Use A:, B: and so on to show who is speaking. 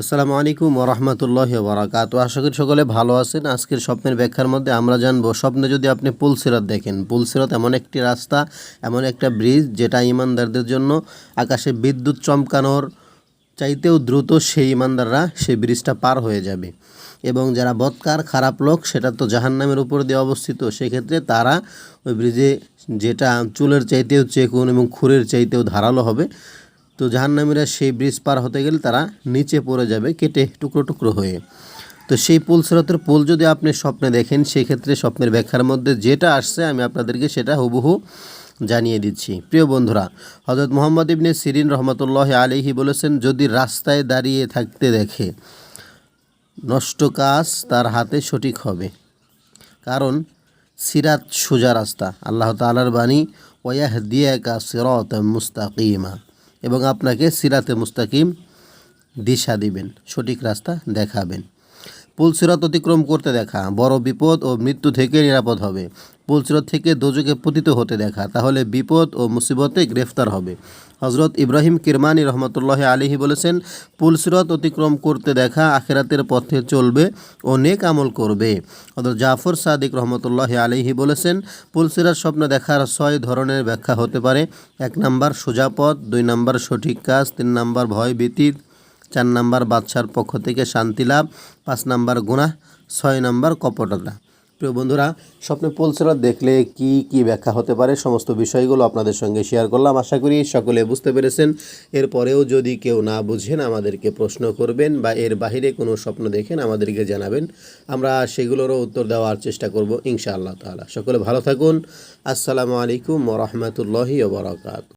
A: আসসালামু আলাইকুম ওরহমতুল্লাহ বরাকাত আশা করি সকলে ভালো আছেন। আজকের স্বপ্নের ব্যাখ্যার মধ্যে আমরা জানব, স্বপ্নে যদি আপনি পুলসিরাত দেখেন পুলসিরাত এমন একটি রাস্তা, এমন একটা ব্রিজ যেটা ইমানদারদের জন্য আকাশে বিদ্যুৎ চমকানোর চাইতেও দ্রুত সেই ইমানদাররা সেই ব্রিজটা পার হয়ে যাবে। এবং যারা বৎকার, খারাপ লোক, সেটা তো জাহান্নামের উপর দিয়ে অবস্থিত। সেক্ষেত্রে তারা ওই ব্রিজে যেটা চুলের চাইতেও চেকুন এবং খুরের চাইতেও ধারালো হবে তো জাহান্নামীরা সেই ব্রিজ পার হতে গেলে তারা নিচে পড়ে যাবে, কেটে টুকরো টুকরো হয়ে। তো সেই পুল স্রোতের পুল যদি আপনি স্বপ্নে দেখেন, সেক্ষেত্রে স্বপ্নের ব্যাখ্যার মধ্যে যেটা আসছে, আমি আপনাদেরকে সেটা হুবহু জানিয়ে দিচ্ছি। প্রিয় বন্ধুরা হজরত মোহাম্মদ ইবনে সিরিন রহমতুল্লাহ আলিহি বলেছেন, যদি রাস্তায় দাঁড়িয়ে থাকতে দেখে, নষ্ট কাজ তার হাতে সঠিক হবে। কারণ সিরাত সোজা রাস্তা। আল্লাহ তালার বাণী ওয়াহ দিয়াকা সিরত মুস্তাকিমা। এবং আপনাকে সিরাতে মুস্তাকিম দিশা দিবেন, সঠিক রাস্তা দেখাবেন। পুলসিরত অতিক্রম করতে দেখা, বড় বিপদ ও মৃত্যু থেকে নিরাপদ হবে। পুলসিরত থেকে দোজকে পতিত হতে দেখা, তাহলে বিপদ ও মুসিবতে গ্রেফতার হবে। হজরত ইব্রাহিম কিরমানি রহমতুল্লাহ আলিহি বলেছেন পুলসিরত অতিক্রম করতে দেখা আখেরাতের পথে চলবে ও নেক আমল করবে। হজরত জাফর সাদিক রহমতুল্লাহ আলিহি বলেছেন পুলসিরাত স্বপ্ন দেখার ছয় ধরনের ব্যাখ্যা হতে পারে। এক নাম্বার সোজাপথ দুই নাম্বার সঠিক কাজ, তিন নাম্বার ভয় ব্যতীত চার নাম্বার বাদশার পক্ষ থেকে শান্তি লাভ, পাঁচ নাম্বার গুনাহ, ছয় নাম্বার কপটতা। প্রিয় বন্ধুরা, স্বপ্নে পলসেরাত দেখলে কি কি ব্যাখ্যা হতে পারে? সমস্ত বিষয়গুলো আপনাদের সঙ্গে শেয়ার করলাম। আশা করি সকলে বুঝতে পেরেছেন। এরপরেও যদি কেউ না বুঝেন, আমাদেরকে প্রশ্ন করবেন বা এর বাহিরে কোনো স্বপ্ন দেখেন, আমাদেরকে জানাবেন। আমরা সেগুলোরও উত্তর দেওয়ার চেষ্টা করব ইনশাআল্লাহ তাআলা। সকলে ভালো থাকুন। আসসালামু আলাইকুম ওরহমতুল্লাহি ওবরাকাত